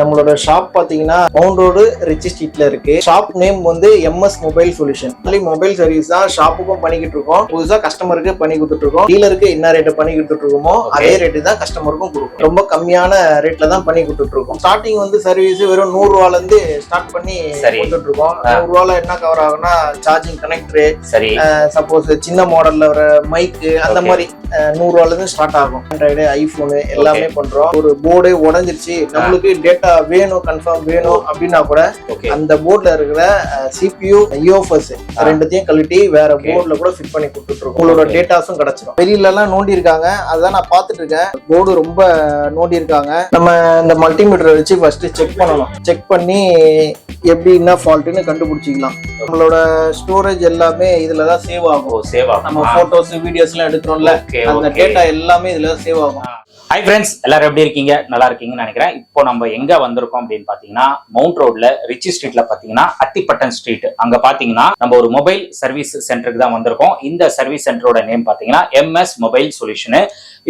நம்மளோட ஷாப் பாத்தீங்கன்னா mount road Ritchie ஸ்ட்ரீட்ல இருக்கு. ஷாப் நேம் வந்து M S mobile solution mobile service தான் ஷாப்புக்கும் பண்ணிக்கிட்டு இருக்கோம். புதுசா கஸ்டமருக்கு பண்ணி கொடுத்துட்டு இருக்கோம். டீலருக்கு என்ன ரேட் பண்ணி கொடுத்துட்டு இருக்கோமோ அதே ரேட்டு தான் கஸ்டமருக்கும் கொடுக்கும் ரொம்ப கம்மியான ரேட்ல தான் பண்ணி கொடுத்துட்டு இருக்கோம். ஸ்டார்டிங் வந்து சர்வீஸ் வெறும் நூறு ரூபால இருந்து ஸ்டார்ட் பண்ணி. கொடுத்துட்டு இருக்கோம். நூறு ரூபால என்ன கவர் ஆகும்னா சார்ஜிங் கனெக்டர் சரி. சப்போஸ் சின்ன மாடல்ல வர மைக்கு அந்த. மாதிரி நூறு ரூபால இருந்து ஸ்டார்ட் ஆகும். ஆண்ட்ராய்டு ஐபோனு எல்லாமே பண்றோம். ஒரு போர்டே உடஞ்சிருச்சு. நம்மளுக்கு டேட்டா வேணும் கன்ஃபார்ம் வேணும் அப்படின்னா கூட அந்த போர்ட்ல இருக்கிற சிபியூ யூஎஃப்எஸ் ரெண்டுத்தையும் கழட்டி வேற. போர்ட்ல கூட ஃபிட் பண்ணி கொடுத்துட்டு இருக்கோம் உங்களோட. டேட்டாஸும் கிடைச்சிடும் வெளியில எல்லாம் நோண்டி இருக்காங்க அதான் நான் பார்த்துட்டு இருக்கேன் போர்டு ரொம்ப நோண்டி இருக்காங்க நம்ம இந்த மல்டிமீட்டரை வச்சு ஃபர்ஸ்ட் செக் பண்ணணும். செக் பண்ணி எப்படி என்ன ஃபால்ட்டுன்னு கண்டுபிடிச்சிக்கலாம். நம்மளோட ஸ்டோரேஜ் எல்லாமே இதுல தான் சேவ் ஆகும். சேவா நம்ம போட்டோஸ் வீடியோஸ் எல்லாம் எடுக்கிறோம்ல அந்த டேட்டா எல்லாமே இதுல சேவ் ஆகும். ஹாய் ஃப்ரெண்ட்ஸ் எல்லாரும் எப்படி இருக்கீங்க? நல்லா இருக்கீங்கன்னு நினைக்கிறேன். இப்போ நம்ம எங்க வந்திருக்கோம் அப்படின்னு பாத்தீங்கன்னா மவுண்ட் ரோட்ல ரிச்சி ஸ்ட்ரீட்ல பாத்தீங்கன்னா அத்திப்பட்டன் ஸ்ட்ரீட் அங்க பாத்தீங்கன்னா நம்ம ஒரு மொபைல் சர்வீஸ் சென்டருக்கு தான் வந்திருக்கோம். இந்த சர்வீஸ் சென்டரோட நேம் பாத்தீங்கன்னா எம்எஸ் மொபைல் சொல்யூஷன்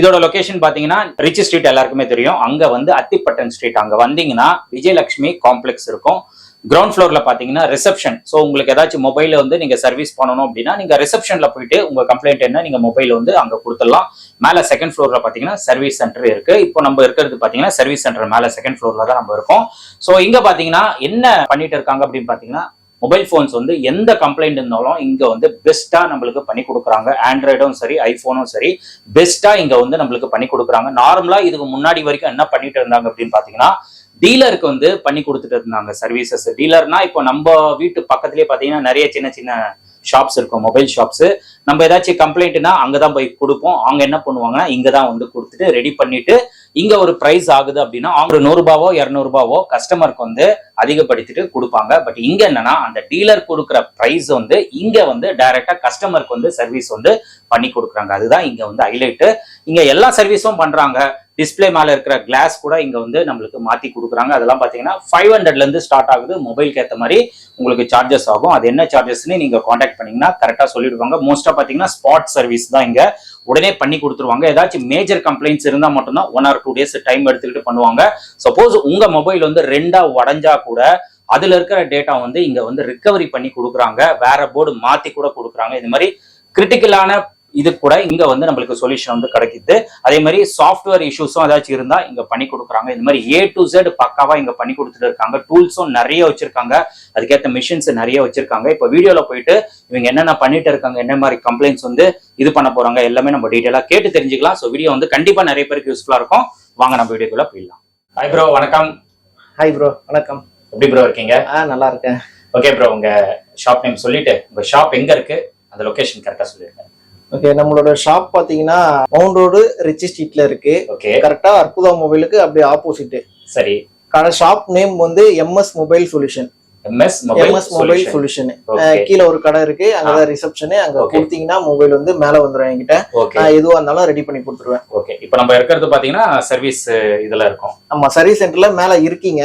இதோட லொகேஷன் பாத்தீங்கன்னா ரிச்சி ஸ்ட்ரீட் எல்லாருக்குமே தெரியும். அங்க வந்து அத்திப்பட்டன் ஸ்ட்ரீட் அங்க வந்தீங்கன்னா விஜயலட்சுமி காம்ப்ளெக்ஸ் இருக்கும். கிரவுண்ட் ஃப்ளோர்ல பாத்தீங்கன்னா ரிசப்ஷன் ஸோ உங்களுக்கு ஏதாச்சும் மொபைல வந்து நீங்க சர்வீஸ் பண்ணணும் அப்படின்னா நீங்க ரிசப்ஷன்ல போயிட்டு உங்க கம்ப்ளைண்ட் என்ன நீங்க மொபைல் வந்து அங்க கொடுத்துடலாம். மேல செகண்ட் ஃப்ளோர்ல பாத்தீங்கன்னா சர்வீஸ் சென்டர் இருக்கு. இப்போ நம்ம இருக்கிறது பாத்தீங்கன்னா சர்வீஸ் சென்டர் மேல செகண்ட் ஃப்ளோர்ல தான் நம்ம இருக்கோம். ஸோ இங்க பாத்தீங்கன்னா என்ன பண்ணிட்டு இருக்காங்க அப்படின்னு பாத்தீங்கன்னா மொபைல் ஃபோன்ஸ் வந்து எந்த கம்ப்ளைண்ட் இருந்தாலும் இங்க வந்து பெஸ்ட்டாக நம்மளுக்கு பண்ணி கொடுக்குறாங்க. ஆண்ட்ராய்டும் சரி ஐபோனும் சரி பெஸ்ட்டாக இங்க வந்து நம்மளுக்கு பண்ணி கொடுக்குறாங்க. நார்மலா இதுக்கு முன்னாடி வரைக்கும் என்ன பண்ணிட்டு இருந்தாங்க அப்படின்னு பாத்தீங்கன்னா டீலருக்கு வந்து பண்ணி கொடுத்துட்டு இருந்தாங்க சர்வீசஸ் டீலர்னா இப்போ நம்ம வீட்டு பக்கத்துலயே பாத்தீங்கன்னா நிறைய சின்ன சின்ன ஷாப்ஸ் இருக்கும் மொபைல் ஷாப்ஸ் நம்ம ஏதாச்சும் கம்ப்ளைண்ட்னா அங்கதான் போய் கொடுப்போம். அவங்க என்ன பண்ணுவாங்கன்னா இங்கே தான் வந்து கொடுத்துட்டு ரெடி பண்ணிட்டு இங்க ஒரு பிரைஸ் ஆகுது அப்படின்னா அவங்க ஒரு இரநூறுபாவோ கஸ்டமருக்கு வந்து அதிகப்படுத்திட்டு கொடுப்பாங்க. பட் இங்க என்னன்னா அந்த டீலர் கொடுக்குற பிரைஸ் வந்து இங்க வந்து டைரக்டா கஸ்டமருக்கு வந்து சர்வீஸ் வந்து பண்ணி கொடுக்குறாங்க. அதுதான் இங்க வந்து ஹைலைட்டு இங்க எல்லா சர்வீஸும் பண்றாங்க. டிஸ்ப்ளே மேல இருக்கிற கிளாஸ் கூட இங்க வந்து நம்மளுக்கு மாத்தி கொடுக்குறாங்க. அதெல்லாம் பாத்தீங்கன்னா ஃபைவ் ஹண்ட்ரட்ல இருந்து ஸ்டார்ட் ஆகுது. மொபைலுக்கு ஏத்த மாதிரி உங்களுக்கு சார்ஜஸ் ஆகும். அது என்ன சார்ஜஸ்னு நீங்க காண்டாக்ட் பண்ணீங்கன்னா கரெக்டா சொல்லிடுவாங்க. மோஸ்டா பாத்தீங்கன்னா ஸ்பாட் சர்வீஸ் தான் இங்க உடனே பண்ணி கொடுத்துருவாங்க. ஏதாச்சும் மேஜர் கம்ப்ளைண்ட்ஸ் இருந்தா மட்டும்தான் one or two days time எடுத்துக்கிட்டு பண்ணுவாங்க. சப்போஸ் உங்க மொபைல் வந்து ரெண்டா உடஞ்சா கூட அதுல இருக்கிற டேட்டா வந்து இங்க வந்து ரிகவரி பண்ணி கொடுக்குறாங்க. வேற போர்டு மாத்தி கூட கொடுக்குறாங்க. இது மாதிரி கிரிட்டிக்கலான இது கூட இங்க வந்து நம்மளுக்கு சொல்யூஷன் வந்து கிடைக்குது. அதே மாதிரி சாஃப்ட்வேர் இஷ்யூஸும் ஏதாச்சும் இருந்தா இங்க பண்ணி கொடுக்குறாங்க. இந்த மாதிரி ஏ டு Z பக்காவா இங்க பண்ணி கொடுத்துட்டு இருக்காங்க. டூல்ஸும் நிறைய வச்சிருக்காங்க. அதுக்கேற்ற மிஷின்ஸ் நிறைய வச்சிருக்காங்க. இப்போ வீடியோல போயிட்டு இவங்க என்னென்ன பண்ணிட்டு இருக்காங்க என்ன மாதிரி கம்ப்ளைண்ட்ஸ் வந்து இது பண்ண போறாங்க எல்லாமே நம்ம டீட்டெயிலா கேட்டு தெரிஞ்சுக்கலாம். ஸோ வீடியோ வந்து கண்டிப்பா நிறைய பேருக்கு யூஸ்ஃபுல்லா இருக்கும். வாங்க நம்ம வீடியோக்குள்ள போயிடலாம். ஹாய் ப்ரோ வணக்கம். ஹாய் ப்ரோ வணக்கம். எப்படி ப்ரோ இருக்கீங்க? ஆ நல்லா இருக்கேன். ஓகே ப்ரோ உங்க ஷாப் நேம் சொல்லிட்டு உங்க ஷாப் எங்க இருக்கு? அந்த லொகேஷன் கரெக்டா சொல்லிருக்கேன் ஓகே நம்மளோட ஷாப் பாத்தீங்கன்னா மவுண்ட் ரோடு ரிச்சி ஸ்ட்ரீட்ல இருக்கு. ஓகே கரெக்டா அற்புதா மொபைலுக்கு அப்படியே ஆப்போசிட் சரி. கடை ஷாப் நேம் வந்து M S mobile solution M S mobile solution கீழே ஒரு கடை இருக்கு. அங்கதான் ரிசப்ஷனு அங்க. கொடுத்தீங்கன்னா மொபைல் வந்து மேல வந்துடும் என்கிட்ட. நான் எதுவா இருந்தாலும் ரெடி பண்ணி கொடுத்துருவேன். ஓகே இப்போ நம்ம இருக்கிறது பாத்தீங்கன்னா சர்வீஸ் இதுல இருக்கும். ஆமா சர்வீஸ் சென்டர்ல மேல இருக்கீங்க.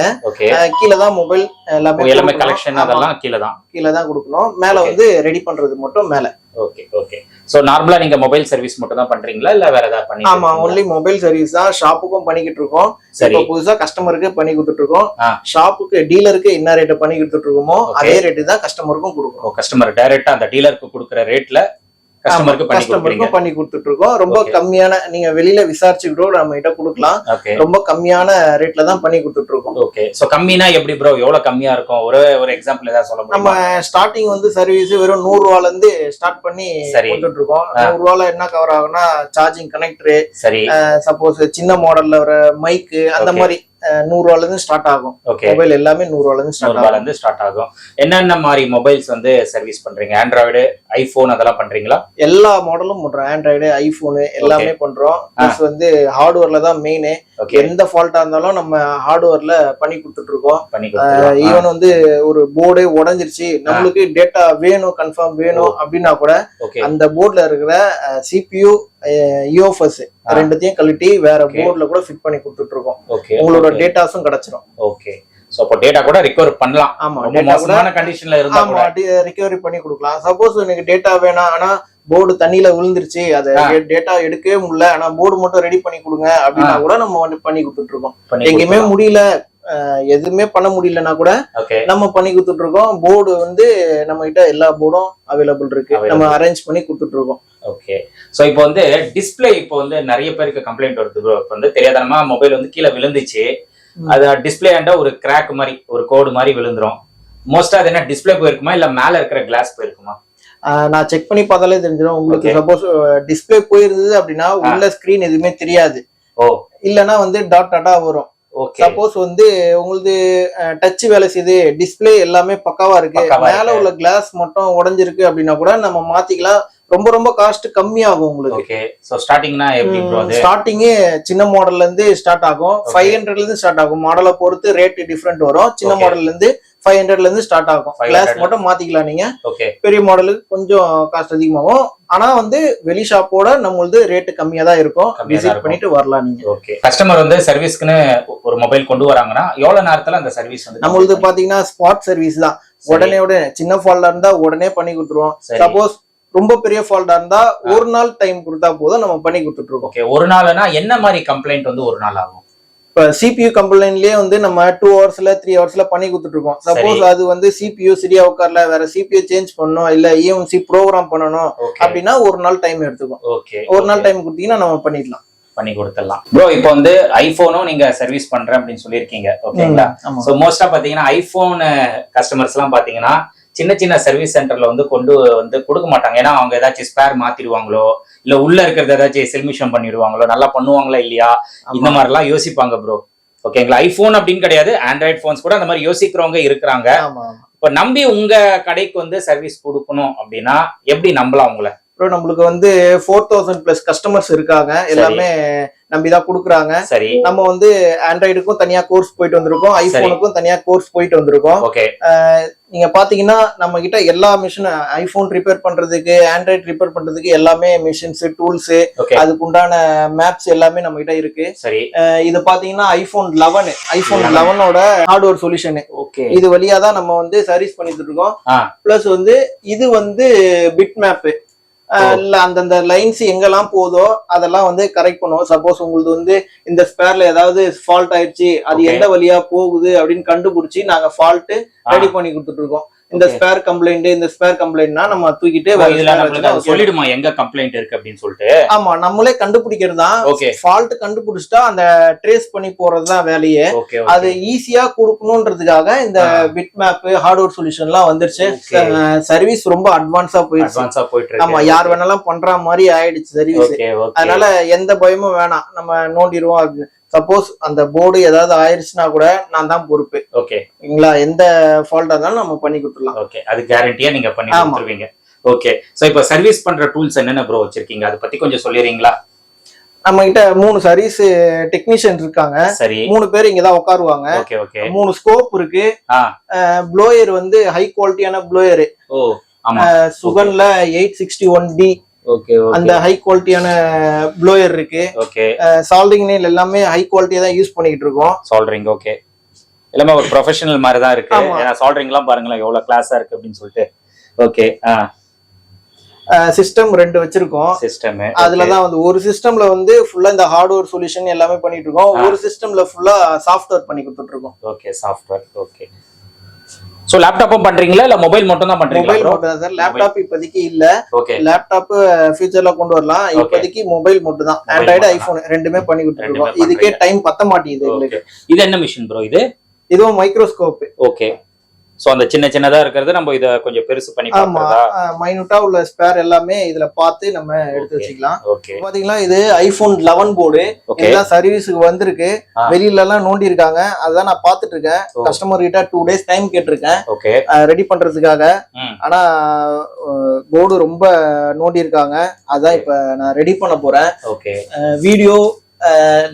கீழே தான் மொபைல் எல்லாமே எல்லாமே கொடுக்கணும். கலெக்ஷன் ஆமா, அதெல்லாம் கீழே தான். கீழே தான் கொடுக்கணும். மேல. வந்து ரெடி பண்றது மட்டும் மேல. ஓகே ஓகே சோ நார்மலா நீங்க மொபைல் சர்வீஸ் மட்டும் தான் பண்றீங்களா? இல்ல வேற ஏதாவது பண்ணி ஆமா ஒன்லி மொபைல் சர்வீஸ் தான் ஷாப்புக்கும் பண்ணிக்கிட்டு இருக்கோம். சரி. இப்போ புதுசா கஸ்டமருக்கு பண்ணி கொடுத்துட்டு இருக்கோம். ஷாப்புக்கு டீலருக்கு என்ன ரேட் பண்ணி கொடுத்துட்டு இருக்கோமோ. அதே ரேட்டு தான் கஸ்டமருக்கும் கொடுக்குறோம் கஸ்டமர் டைரக்டா அந்த டீலருக்கு கொடுக்குற ரேட்ல கஸ்டமருக்கு பண்ணி கொடுத்துட்டு இருக்கோம் ரொம்ப. கம்மியான நீங்க வெளியில விசாரிச்சு கூட நம்ம கிட்ட கொடுக்கலாம். ரொம்ப கம்மியான ரேட்ல தான் பண்ணி கொடுத்துட்டு இருக்கோம் ஓகே சோ கம்மினா எப்படி ப்ரோ எவ்வளவு கம்மியா இருக்கும்? ஒரு ஒரு எக்ஸாம்பிள் ஏதாவது சொல்ல நம்ம ஸ்டார்டிங் வந்து சர்வீஸ் வெறும் நூறு ரூபால இருந்து ஸ்டார்ட் பண்ணி. கொடுத்துட்டு இருக்கோம். நூறு ரூபால என்ன கவர் ஆகும்னா சார்ஜிங் கனெக்டர் சரி. சப்போஸ் சின்ன மாடல்ல வர மைக்கு அந்த. மாதிரி. அஹ், நூறு ரூபால இருந்து ஸ்டார்ட் ஆகும். ஓகே மொபைல் எல்லாமே நூறு ரூபால இருந்து நூறு ஸ்டார்ட் ரூபாயில ஆகும். இருந்து ஸ்டார்ட் ஆகும். என்னென்ன மாதிரி மொபைல்ஸ் வந்து சர்வீஸ் பண்றீங்க? ஆண்ட்ராய்டு ஐபோன் அதெல்லாம் பண்றீங்களா? எல்லா மாடலும் பண்றோம். ஆண்ட்ராய்டு ஐபோனு எல்லாமே பண்றோம். பிளஸ் வந்து ஹார்ட்வேர்ல தான் மெயின் ஓகே எந்த ஃபால்ட்டா இருந்தாலும் நம்ம ஹார்ட்வேர்ல பண்ணி கொடுத்துட்டு இருக்கோம் ஈவன் வந்து ஒரு போர்டே உடஞ்சிருச்சு. நம்மளுக்கு டேட்டா வேணும் கன்ஃபார்ம் வேணும் அப்படின்னா கூட அந்த போர்ட்ல இருக்கிற சிபியூ யூஎஃப்எஸ் ஆ. ரெண்டுத்தையும் கழட்டி வேற. போர்ட்ல கூட ஃபிட் பண்ணி கொடுத்துட்டு இருக்கோம் உங்களோட டேட்டாஸும் கிடைச்சிரும். ஓகே சோ அப்போ டேட்டா கூட ரிகவர் பண்ணலாம். ஆமா டேட்டா கூட கண்டிஷன்ல இருந்தா ஆமா ரிகவரி பண்ணி கொடுக்கலாம். சப்போஸ் எனக்கு டேட்டா வேணாம் ஆனா போர்டு தண்ணியில விழுந்துருச்சு அதை. டேட்டா எடுக்கவே முடியல ஆனா போர்டு மட்டும் ரெடி பண்ணி கொடுங்க அப்படின்னா கூட நம்ம வந்து பண்ணி கொடுத்துட்டு இருக்கோம் எங்கேயுமே. முடியல எதுவுமே பண்ண முடியலன்னா கூட நம்ம பண்ணி கொடுத்துட்டு இருக்கோம் போர்டு வந்து நம்ம கிட்ட எல்லா போர்டும் அவைலபிள் இருக்கு. நம்ம அரேஞ்ச் பண்ணி கொடுத்துட்டு இருக்கோம் ஓகே சோ இப்போ வந்து டிஸ்ப்ளே இப்போ வந்து நிறைய பேருக்கு கம்ப்ளைண்ட் வருது ப்ரோ இப்போ வந்து தெரியாதனமா மொபைல் வந்து கீழே விழுந்துச்சு. அது டிஸ்பிளே ஆண்டா ஒரு கிராக் மாதிரி ஒரு கோடு மாதிரி விழுந்துரும். மோஸ்டா அது என்ன டிஸ்ப்ளே போயிருக்குமா? இல்ல மேல இருக்கிற கிளாஸ் போயிருக்குமா? நான் செக் பண்ணி பார்த்தாலே தெரிஞ்சிடும் உங்களுக்கு. சப்போஸ் டிஸ்ப்ளே போயிருந்தது அப்படின்னா உள்ள ஸ்கிரீன் எதுவுமே தெரியாது. ஓ. இல்லனா வந்து டாட் டாட்டா வரும். சப்போஸ் வந்து உங்களுக்கு டச் வேலை செய்யுது டிஸ்ப்ளே எல்லாமே பக்காவா இருக்கு. மேல. உள்ள கிளாஸ் மட்டும் உடைஞ்சிருக்கு அப்படின்னா கூட நம்ம மாத்திக்கலாம். ரொம்ப ரொம்ப காஸ்ட் கம்மியாகும் உங்களுக்கு. ஓகே சோ ஸ்டார்டிங்னா எப்படி ப்ரோ அது? ஸ்டார்டிங்கே சின்ன மாடல்ல இருந்து ஸ்டார்ட் ஆகும். ஃபைவ் ஹண்ட்ரட்ல இருந்து ஸ்டார்ட் ஆகும். மாடலை பொறுத்து ரேட் டிஃப்ரெண்ட் வரும். சின்ன. மாடல்ல இருந்து ஃபைவ் ஹண்ட்ரட்ல இருந்து ஸ்டார்ட் ஆகும். 500. கிளாஸ் மட்டும் மாத்திக்கலாம் நீங்க. பெரிய மாடலுக்கு கொஞ்சம் காஸ்ட் அதிகமாகும். ஆனா வந்து வெளி ஷாப்போட நம்மளது ரேட் கம்மியா தான் இருக்கும். விசிட். பண்ணிட்டு வரலாம் நீங்க. ஓகே கஸ்டமர் வந்து சர்வீஸ்க்குன்னு ஒரு மொபைல் கொண்டு வராங்கன்னா எவ்வளவு நேரத்துல அந்த சர்வீஸ் வந்து நம்மளது பாத்தீங்கன்னா ஸ்பாட் சர்வீஸ் தான். உடனே உடனே சின்ன ஃபால்டா இருந்தா உடனே பண்ணி கொடுத்துருவோம். சப்போஸ் ரொம்ப பெரிய ஃபால்டா இருந்தா ஒரு நாள் டைம் கொடுத்தா போதும் நம்ம பண்ணி கொடுத்துட்டு இருக்கோம் ஓகே ஒரு நாள்னா என்ன மாதிரி கம்ப்ளைண்ட் வந்து ஒரு நாள் ஆகும்? இப்ப சிபியூ கம்ப்ளைண்ட்லயே வந்து நம்ம டூ ஹவர்ஸ்ல த்ரீ ஹவர்ஸ்ல பண்ணி கொடுத்துட்டு இருக்கோம் சப்போஸ் அது வந்து சிபியூ சரியா உட்கார்ல வேற சிபியூ சேஞ்ச் பண்ணணும் இல்ல E இஎம்சி ப்ரோக்ராம் பண்ணணும் அப்படின்னா ஒரு நாள் டைம் எடுத்துக்கும். ஓகே ஒரு நாள் டைம் கொடுத்தீங்கன்னா நம்ம பண்ணிடலாம். பண்ணி கொடுத்துடலாம். ப்ரோ இப்போ வந்து ஐபோனும் நீங்க சர்வீஸ் பண்றேன் அப்படின்னு சொல்லியிருக்கீங்க ஓகேங்களா. ஸோ மோஸ்டா பாத்தீங்கன்னா ஐபோன் கஸ்டமர்ஸ் எல்லாம் பாத்தீங்கன்னா சின்ன சின்ன சர்வீஸ் சென்டர்ல வந்து கொண்டு வந்து கொடுக்க மாட்டாங்க. ஏன்னா அவங்க ஏதாச்சும் ஸ்பேர் மாத்திடுவாங்களோ இல்ல உள்ள இருக்கிறத ஏதாச்சும் செல்மிஷன் பண்ணிடுவாங்களோ நல்லா பண்ணுவாங்களா இல்லையா? இந்த மாதிரி எல்லாம் யோசிப்பாங்க ப்ரோ ஓகேங்களா ஐபோன் அப்படின்னு கிடையாது ஆண்ட்ராய்ட் போன்ஸ் கூட அந்த மாதிரி யோசிக்கிறவங்க இருக்கிறாங்க. இப்ப நம்பி உங்க கடைக்கு வந்து சர்வீஸ் கொடுக்கணும் அப்படின்னா எப்படி நம்பலாம் உங்களை? அப்புறம் நம்மளுக்கு வந்து ஃபோர் தௌசண்ட் பிளஸ் கஸ்டமர்ஸ் இருக்காங்க. எல்லாமே நம்பிதான் கொடுக்குறாங்க. சரி. நம்ம வந்து ஆண்ட்ராய்டுக்கும் தனியா கோர்ஸ் போயிட்டு வந்திருக்கோம். ஐபோனுக்கும் தனியா கோர்ஸ் போயிட்டு வந்திருக்கோம். நீங்க பாத்தீங்கன்னா நம்ம கிட்ட எல்லா மிஷின் ஐபோன் ரிப்பேர் பண்றதுக்கு ஆண்ட்ராய்டு ரிப்பேர் பண்றதுக்கு எல்லாமே மிஷின்ஸ் டூல்ஸ் அதுக்கு உண்டான மேப்ஸ் எல்லாமே நம்ம கிட்ட இருக்கு. சரி. இது பாத்தீங்கன்னா ஐபோன் லெவன் ஐபோன் லெவனோட ஹார்ட்வேர் சொல்யூஷன் ஓகே. இது வழியா தான் நம்ம வந்து சர்வீஸ் பண்ணிட்டு இருக்கோம். பிளஸ் வந்து இது வந்து பிட் மேப் இல்ல அந்தந்த லைன்ஸ் எங்கெல்லாம் போதோ அதெல்லாம் வந்து கரெக்ட் பண்ணுவோம். சப்போஸ் உங்களுக்கு வந்து இந்த ஸ்பேர்ல ஏதாவது ஃபால்ட் ஆயிடுச்சு அது. எந்த வழியா போகுது அப்படின்னு கண்டுபிடிச்சி நாங்க ஃபால்ட் ரெடி பண்ணி கொடுத்துட்டு இருக்கோம். இந்த. ஸ்பேர் கம்ப்ளைண்ட் இந்த ஸ்பேர் கம்ப்ளைண்ட்னா நம்ம தூக்கிட்டு சொல்லிடுமா எங்க கம்ப்ளைண்ட் இருக்கு அப்படின்னு சொல்லிட்டு? ஆமா நம்மளே கண்டுபிடிக்கிறது தான். ஃபால்ட் கண்டுபிடிச்சிட்டா அந்த ட்ரேஸ் பண்ணி போறது தான் வேலையே. அது ஈஸியா கொடுக்கணுன்றதுக்காக இந்த. பிட் மேப் ஹார்ட்வேர் சொல்யூஷன்லாம் வந்துருச்சு. Okay. சர்வீஸ் ரொம்ப அட்வான்ஸா போயிடுச்சு போயிட்டு ஆமா யார் வேணாலும் பண்ற மாதிரி ஆயிடுச்சு சர்வீஸ் அதனால எந்த பயமும் வேணாம். நம்ம நோண்டிடுவோம் சப்போஸ் அந்த போர்டு ஏதாவது ஆயிடுச்சுன்னா கூட நான் தான் பொறுப்பு. ஓகே சரிங்களா எந்த ஃபால்ட்டா இருந்தாலும் நம்ம பண்ணி கொடுத்துடலாம். ஓகே அது கேரண்டியா நீங்க பண்ணி. கொடுத்துருவீங்க. ஓகே சோ இப்போ சர்வீஸ் பண்ற டூல்ஸ் என்னென்ன ப்ரோ வச்சிருக்கீங்க? அதை பத்தி கொஞ்சம் சொல்லிடுறீங்களா? நம்ம கிட்ட மூணு சர்வீஸ் டெக்னீஷியன் இருக்காங்க. சரி. மூணு பேர் இங்க தான் உட்காருவாங்க. ஓகே ஓகே மூணு ஸ்கோப் இருக்கு. ப்ளோயர் வந்து ஹை குவாலிட்டியான ப்ளோயர் சுகன்ல எயிட் சிக்ஸ்டி ஒன் டி அந்த ஹை குவாலிட்டியான ப்ளோயர் இருக்கு. ஓகே சால்டிங் நெயில் எல்லாமே ஹை குவாலிட்டியா தான் யூஸ் பண்ணிட்டு இருக்கோம். சால்ட்ரிங் ஓகே எல்லாமே ஒரு ப்ரொஃபஷனல் மாதிரி தான் இருக்கு. ஏன்னா சால்ட்ரிங்லாம் பாருங்களேன் எவ்வளவு கிளாஸா இருக்கு அப்படின்னு சொல்லிட்டு. ஓகே ஆ. சிஸ்டம் ரெண்டு வச்சிருக்கோம். சிஸ்டம் அதுலதான் வந்து ஒரு சிஸ்டம்ல வந்து ஃபுல்லா இந்த ஹார்ட்வேர் சொல்யூஷன் எல்லாமே பண்ணிட்டு இருக்கோம். ஒரு சிஸ்டம்ல ஃபுல்லா சாஃப்ட்வேர் பண்ணி கொடுத்துட்டு இருக்கோம். ஓகே சாஃப்ட்வேர் ஓகே சோ லேப்டாப்பும் பண்றீங்களா இல்ல மொபைல் மட்டும் தான் பண்றீங்களா மொபைல்? மட்டும் தான் சார். லேப்டாப் இப்போதைக்கு இல்ல. ஓகே லேப்டாப் ஃபியூச்சர்ல கொண்டு வரலாம். இப்போதைக்கு மொபைல் மட்டும் தான் ஆண்ட்ராய்டு ஐபோன் ரெண்டுமே பண்ணி இருக்கோம் இதுக்கே. டைம் பத்த மாட்டேங்குது இது என்ன மிஷின் ப்ரோ இது? இதுவும் மைக்ரோஸ்கோப் ஓகே சோ அந்த சின்ன சின்னதா இருக்கிறது நம்ம இத கொஞ்சம் பெருசு பண்ணி ஆமா பாக்குறதா மைனூட்டா உள்ள ஸ்பேர் எல்லாமே இதுல பார்த்து நம்ம எடுத்து. வச்சுக்கலாம். ஓகே பாத்தீங்கன்னா இது ஐபோன் லெவன் போர்டு இதெல்லாம் சர்வீஸுக்கு வந்திருக்கு. வெளியில எல்லாம் நோண்டி இருக்காங்க அதான் நான் பாத்துட்டு இருக்கேன். கஸ்டமர் கிட்ட டூ டேஸ் டைம் கேட்டிருக்கேன். ஓகே ரெடி பண்றதுக்காக. ஆனா போர்டு ரொம்ப நோண்டி இருக்காங்க அதான் இப்ப நான் ரெடி பண்ண போறேன். ஓகே வீடியோ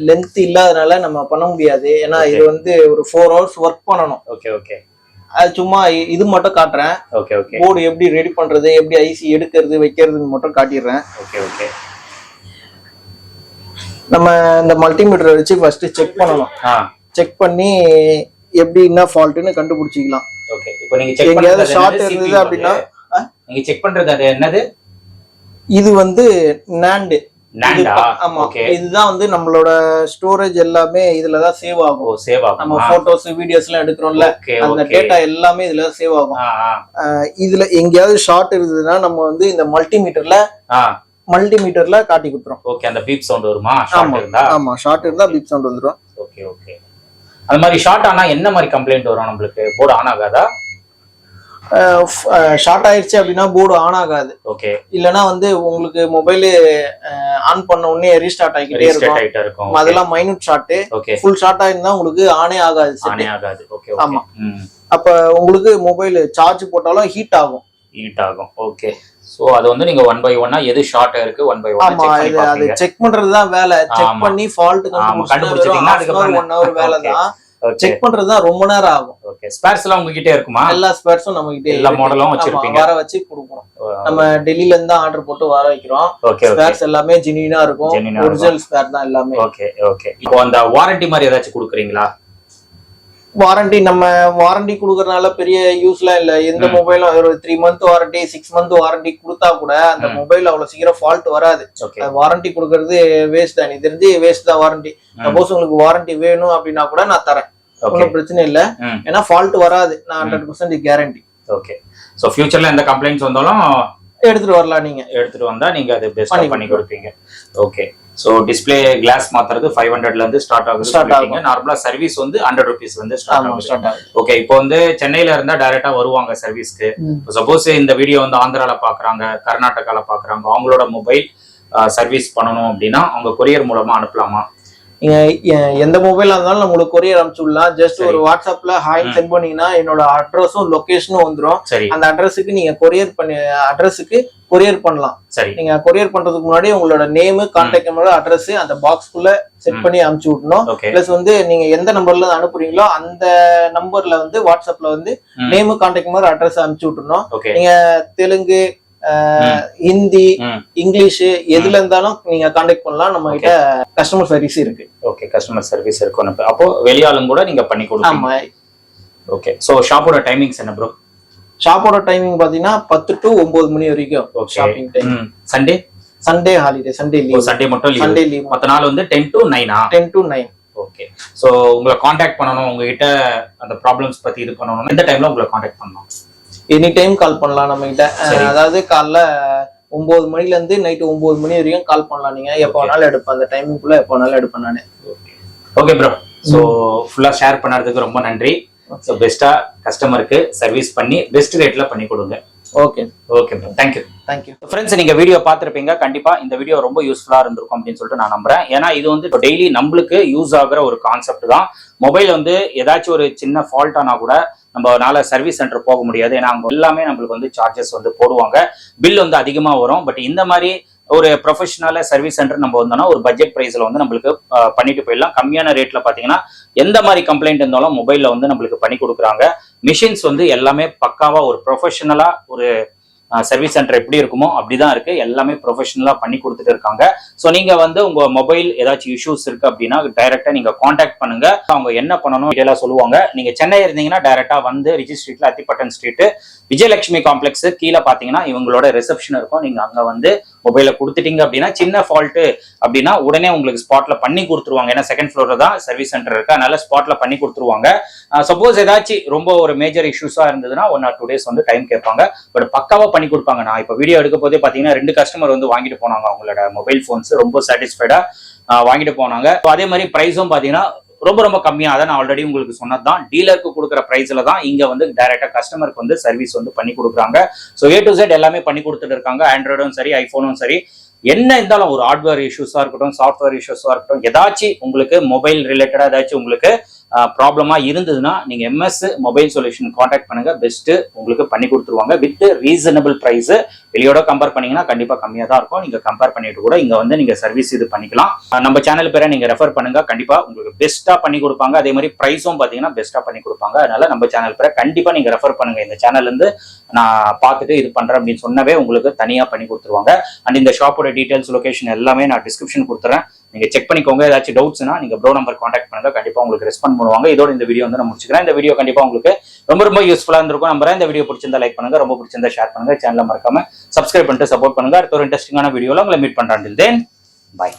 லென்த் இல்லாதனால நம்ம பண்ண முடியாது. ஏன்னா. இது வந்து ஒரு ஃபோர் ஹவர்ஸ் ஒர்க் பண்ணணும். ஓகே ஓகே சும்மா இ- இது மட்டும் காட்டுறேன். ஓகே ஓகே போர்டு எப்படி ரெடி பண்றது எப்படி ஐசி எடுக்கிறது வைக்கிறதுன்னு மட்டும் காட்டிடுறேன். ஓகே ஓகே நம்ம இந்த மல்டிமீட்டர் வச்சு ஃபர்ஸ்ட் செக் பண்ணணும். செக் பண்ணி எப்படி என்ன ஃபால்ட்னு கண்டுபிடிச்சிக்கலாம். ஓகே இப்போ நீங்க செக் எங்கேயாவது ஷார்ட்? இருந்தது அப்படின்னா அது? நீங்க செக் பண்றது அது என்னது? இது வந்து நேண்டு இதுதான் வந்து நம்மளோட ஸ்டோரேஜ் எல்லாமே இதுலதான் சேவ் ஆகும். சேவ் நம்ம ஆகுமா போட்டோஸ் வீடியோஸ் எல்லாம் எடுக்கிறோம்ல அந்த டேட்டா எல்லாமே இதுல சேவ் ஆகும். இதுல எங்கேயாவது ஷார்ட் இருந்ததுன்னா நம்ம வந்து இந்த மல்டிமீட்டர்ல மல்டிமீட்டர்ல காட்டி கொடுத்துரும். ஓகே அந்த பீப் சவுண்ட் வருமா? ஆமா ஆமா ஷார்ட் இருந்தா பீப் சவுண்ட் வந்துடும் ஓகே ஓகே அந்த மாதிரி ஷார்ட் ஆனா என்ன மாதிரி கம்ப்ளைண்ட் வரும் நம்மளுக்கு? போர்டு ஆன் ஆகாதா? ஷார்ட் ஆயிடுச்சு அப்படின்னா போர்டு ஆன் ஆகாது. ஓகே இல்லனா வந்து உங்களுக்கு மொபைல் ஆன் பண்ண உடனே ரீஸ்டார்ட் ரீஸ்டார்ட் இருக்கும். அதெல்லாம் minute short okay full short ஆயிருந்தா உங்களுக்கு ஆனே ஆகாது. ஆனே ஆகாது. ஓகே ஆமா. அப்ப உங்களுக்கு மொபைல் சார்ஜ் போட்டாலும் ஹீட் ஆகும். ஹீட் ஆகும். ஓகே சோ அது வந்து நீங்க ஒன் பை ஒன்னா எது ஷார்ட் இருக்கு ஒன் பை ஒன் செக் அது செக் பண்றதுதான் வேலை. செக். பண்ணி ஃபால்ட் கண்டுபிடிச்சிட்டீங்கன்னா அதுக்கப்புறம் ஒன் ஹவர் வேலை தான். செக் பண்றதுதான் ரொம்ப நேரம் ஆகும். ஓகே ஸ்பேர்ஸ் எல்லாம் உங்ககிட்ட இருக்குமா? எல்லா ஸ்பேர்ஸும் நம்ம கிட்ட எல்லா. மாடலும் வச்சிருப்பீங்க. வர வச்சு கொடுக்குறோம் நம்ம டெல்லில இருந்து ஆர்டர் போட்டு வர வைக்கிறோம். ஓகே ஸ்பேர்ஸ் எல்லாமே ஜெனியூனா இருக்கும். ஒரிஜினல் ஸ்பேர் தான் எல்லாமே. ஓகே ஓகே இப்போ அந்த வாரண்டி மாதிரி ஏதாச்சும் கொடுக்குறீங்களா? வாரண்டி நம்ம வாரண்டி கொடுக்கறதுனால பெரிய யூஸ்லாம் இல்ல. எந்த. மொபைலும் ஒரு three month warranty six month warranty கொடுத்தா கூட அந்த. மொபைல் அவ்வளவு சீக்கிரம் ஃபால்ட் வராது. வாரண்டி கொடுக்கறது வேஸ்ட் தான். தெரிஞ்சு வேஸ்ட் தான் வாரண்டி சப்போஸ் உங்களுக்கு வாரண்டி வேணும் அப்படின்னா கூட நான் தரேன். ஒன்றும் பிரச்சனை இல்ல. ஏன்னா ஃபால்ட் வராது. நான் hundred percent guarantee okay so ஃபியூச்சர்ல எந்த கம்ப்ளைண்ட்ஸ் வந்தாலும் எடுத்துட்டு வரலாம் நீங்க. எடுத்துட்டு வந்தா நீங்க அது பெஸ்டா பண்ணி கொடுப்பீங்க. ஓகே சோ டிஸ்ப்ளே கிளாஸ் மாத்துறது ஃபைவ் ஹண்ட்ரட்ல இருந்து ஸ்டார்ட் ஆகுது Start சொல்லிட்டீங்க. நார்மலா சர்வீஸ் வந்து ஹண்ட்ரட் ருபீஸ் வந்து ஸ்டார்ட் ஸ்டார்ட் ஆகுது. ஓகே இப்போ வந்து சென்னையில இருந்தா டைரக்டா வருவாங்க சர்வீஸ்க்கு. சப்போஸ் இந்த வீடியோ வந்து ஆந்திரால பாக்குறாங்க கர்நாடகால பாக்குறாங்க அவங்களோட மொபைல் சர்வீஸ் பண்ணணும் அப்படின்னா அவங்க கொரியர் மூலமா அனுப்பலாமா? நீங்க எந்த மொபைலா இருந்தாலும் நம்மளுக்கு கொரியர் அனுப்பிச்சு விடலாம் ஜஸ்ட். ஒரு வாட்ஸ்அப்ல ஹாய். சென்ட் பண்ணீங்கன்னா என்னோட அட்ரஸும் லொகேஷனும் வந்துரும். சரி. அந்த அட்ரஸுக்கு நீங்க கொரியர் பண்ணி அட்ரஸுக்கு கொரியர் பண்ணலாம். சரி. நீங்க கொரியர் பண்றதுக்கு முன்னாடி உங்களோட நேம் கான்டாக்ட் நம்பர் அட்ரஸ் அந்த பாக்ஸ்க்குள்ள செட். பண்ணி அனுப்பிச்சு விடணும் பிளஸ் வந்து நீங்க எந்த நம்பர்ல அனுப்புறீங்களோ அந்த நம்பர்ல வந்து வாட்ஸ்அப்ல வந்து. நேம் கான்டாக்ட் நம்பர் அட்ரஸ் அனுப்பிச்சு விட்டுறணும். ஓகே. தெலுங்கு ஹிந்தி. இங்கிலீஷ் எதுல இருந்தாலும் நீங்க கான்டாக்ட் பண்ணலாம். நம்ம கிட்ட கஸ்டமர் சர்வீஸ் இருக்கு. ஓகே கஸ்டமர் சர்வீஸ் இருக்கும் அப்போ வெளியாளும் கூட நீங்க பண்ணி கொடுப்பீங்க. ஆமா. ஓகே சோ ஷாப்போட டைமிங்ஸ் என்ன ப்ரோ ஷாப்போட டைமிங் பாத்தீங்கன்னா பத்து டு ஒன்பது மணி வரைக்கும் shopping time Sunday Sunday holiday Sunday leave Sunday மட்டும் லீவ் சண்டே லீவ் மத்த நாள் வந்து ten to Naina ten to nine okay so உங்களை காண்டாக்ட் பண்ணணும். உங்ககிட்ட அந்த ப்ராப்ளம்ஸ் பத்தி இது பண்ணணும் எந்த டைம்ல உங்களை காண்டாக்ட் பண்ணணும்? எனி டைம் கால் பண்ணலாம் நம்ம கிட்ட. அதாவது காலைல ஒன்பது மணில இருந்து நைட்டு ஒன்பது மணி வரைக்கும் கால் பண்ணலாம் நீங்க. எப்போ. வேணாலும் எடுப்பேன். அந்த டைமிங்குள்ள எப்போ வேணாலும் எடுப்பேன் நானு. ஓகே ப்ரோ ஸோ ஃபுல்லா ஷேர் பண்ணதுக்கு ரொம்ப நன்றி. ஸோ பெஸ்டா கஸ்டமருக்கு சர்வீஸ் பண்ணி பெஸ்ட் ரேட்ல பண்ணி கொடுங்க. Okay okay bro thank you thank you friends நீங்க வீடியோ பார்த்திருப்பீங்க. கண்டிப்பா இந்த வீடியோ ரொம்ப யூஸ்ஃபுல்லா இருந்திருக்கும் அப்படின்னு சொல்லிட்டு நான் நம்புறேன். ஏன்னா இது வந்து டெய்லி நம்மளுக்கு யூஸ் ஆகுற ஒரு கான்செப்ட் தான். மொபைல் வந்து ஏதாச்சும் ஒரு சின்ன ஃபால்ட் ஆனா கூட நம்மளால சர்வீஸ் சென்டர் போக முடியாது. ஏன்னா அவங்க எல்லாமே நம்மளுக்கு வந்து சார்ஜஸ் வந்து போடுவாங்க. பில் வந்து அதிகமாக வரும். பட் இந்த மாதிரி ஒரு ப்ரொஃபஷனல சர்வீஸ் சென்டர் நம்ம வந்தோம்னா ஒரு பட்ஜெட் ப்ரைஸில் வந்து நம்மளுக்கு பண்ணிட்டு போயிடலாம். கம்மியான ரேட்ல பார்த்தீங்கன்னா எந்த மாதிரி கம்ப்ளைண்ட் இருந்தாலும் மொபைலில் வந்து நம்மளுக்கு பண்ணி கொடுக்குறாங்க. மிஷின்ஸ் வந்து எல்லாமே பக்காவாக ஒரு ப்ரொஃபஷனலாக ஒரு சர்வீஸ் சென்டர் எப்படி இருக்குமோ அப்படிதான் இருக்கு. எல்லாமே ப்ரொஃபஷனலா பண்ணி கொடுத்துட்டு இருக்காங்க. ஸோ நீங்க வந்து உங்க மொபைல் ஏதாச்சும் இஷ்யூஸ் இருக்கு அப்படின்னா டைரக்டா நீங்க காண்டாக்ட் பண்ணுங்க. அவங்க என்ன பண்ணணும் டீட்டெயிலா சொல்லுவாங்க. நீங்க சென்னை இருந்தீங்கன்னா டைரக்டா வந்து ரிஜி ஸ்ட்ரீட்ல அத்திப்பட்டன் ஸ்ட்ரீட் விஜயலட்சுமி காம்ப்ளெக்ஸ் கீழே பாத்தீங்கன்னா இவங்களோட ரிசப்ஷன் இருக்கும். நீங்க அங்க வந்து மொபைலை கொடுத்துட்டீங்க அப்படின்னா சின்ன ஃபால்ட்டு அப்படின்னா உடனே உங்களுக்கு ஸ்பாட்ல பண்ணி கொடுத்துருவாங்க. ஏன்னா செகண்ட் ஃப்ளோர்ல தான் சர்வீஸ் சென்டர் இருக்கு. அதனால ஸ்பாட்ல பண்ணி கொடுத்துருவாங்க. சப்போஸ் ஏதாச்சும் ரொம்ப ஒரு மேஜர் இஷ்யூஸா இருந்ததுன்னா ஒன் ஆர் டூ டேஸ் வந்து டைம் கேட்பாங்க. பட் பக்காவா பண்ணி கொடுப்பாங்க. நான் இப்போ வீடியோ எடுக்க போதே பாத்தீங்கன்னா ரெண்டு கஸ்டமர் வந்து வாங்கிட்டு போனாங்க அவங்களோட மொபைல் ஃபோன்ஸ் ரொம்ப சாட்டிஸ்ஃபைடா வாங்கிட்டு போனாங்க. அதே மாதிரி ப்ரைஸும் பாத்தீங்கன்னா ரொம்ப ரொம்ப கம்மியாக அதை நான் ஆல்ரெடி உங்களுக்கு சொன்னது தான் டீலருக்கு கொடுக்குற ப்ரைஸில் தான் இங்கே வந்து டேரெக்டாக கஸ்டமருக்கு வந்து சர்வீஸ் வந்து பண்ணி கொடுக்குறாங்க. ஸோ ஏ டு செட் எல்லாமே பண்ணி கொடுத்துட்டு இருக்காங்க. ஆண்ட்ராய்டும் சரி ஐஃபோனும் சரி. என்ன இருந்தாலும் ஒரு ஹார்ட்வேர் இஷ்யூஸாக இருக்கட்டும் சாஃப்ட்வேர் இஷ்யூஸாக இருக்கட்டும் ஏதாச்சும் உங்களுக்கு மொபைல் ரிலேட்டடாக ஏதாச்சும் உங்களுக்கு ப்ராப்ளமா இருந்ததுன்னா நீங்க எம்எஸ் மொபைல் சொல்யூஷன் காண்டாக்ட் பண்ணுங்க. பெஸ்ட் உங்களுக்கு பண்ணி கொடுத்துருவாங்க. வித் ரீசனபிள் ப்ரைஸு வெளியோட கம்பேர் பண்ணீங்கன்னா கண்டிப்பா கம்மியா தான் இருக்கும். நீங்க கம்பேர் பண்ணிட்டு கூட இங்க வந்து நீங்க சர்வீஸ் இது பண்ணிக்கலாம். நம்ம சேனல் பேரை நீங்க ரெஃபர் பண்ணுங்க. கண்டிப்பா உங்களுக்கு பெஸ்ட்டாக பண்ணி கொடுப்பாங்க. அதே மாதிரி ப்ரைஸும் பாத்தீங்கன்னா பெஸ்ட்டாக பண்ணி கொடுப்பாங்க. அதனால நம்ம சேனல் பேரை கண்டிப்பா நீங்க ரெஃபர் பண்ணுங்க. இந்த சேனல்லேருந்து நான் பார்த்துட்டு இது பண்றேன் அப்படின்னு சொன்னவே உங்களுக்கு தனியா பண்ணி கொடுத்துருவாங்க. அண்ட் இந்த ஷாப்போட டீடைல்ஸ் லொகேஷன் எல்லாமே நான் டிஸ்கிரிப்ஷன் கொடுத்துறேன். நீங்க செக் பண்ணிக்கோங்க. ஏதாச்சும் டவுட்ஸ்னா நீங்க ப்ரோ நம்பர் காண்டாக்ட் பண்ணுங்க. கண்டிப்பா உங்களுக்கு ரெஸ்பாண்ட் பண்ணுவாங்க. இதோட இந்த வீடியோ வந்து நான் முடிச்சுக்கிறேன். இந்த வீடியோ கண்டிப்பா உங்களுக்கு ரொம்ப ரொம்ப யூஸ்ஃபுல்லா இருந்திருக்கும். நம்புறேன். இந்த வீடியோ பிடிச்சிருந்தா லைக் பண்ணுங்க. ரொம்ப பிடிச்சிருந்தா ஷேர் பண்ணுங்க. சேனலை மறக்காம சப்ஸ்கிரைப் பண்ணிட்டு சப்போர்ட் பண்ணுங்க. அடுத்த ஒரு இன்ட்ரெஸ்டிங்கான வீடியோல உங்களை மீட் பண்றேன். தென் பாய்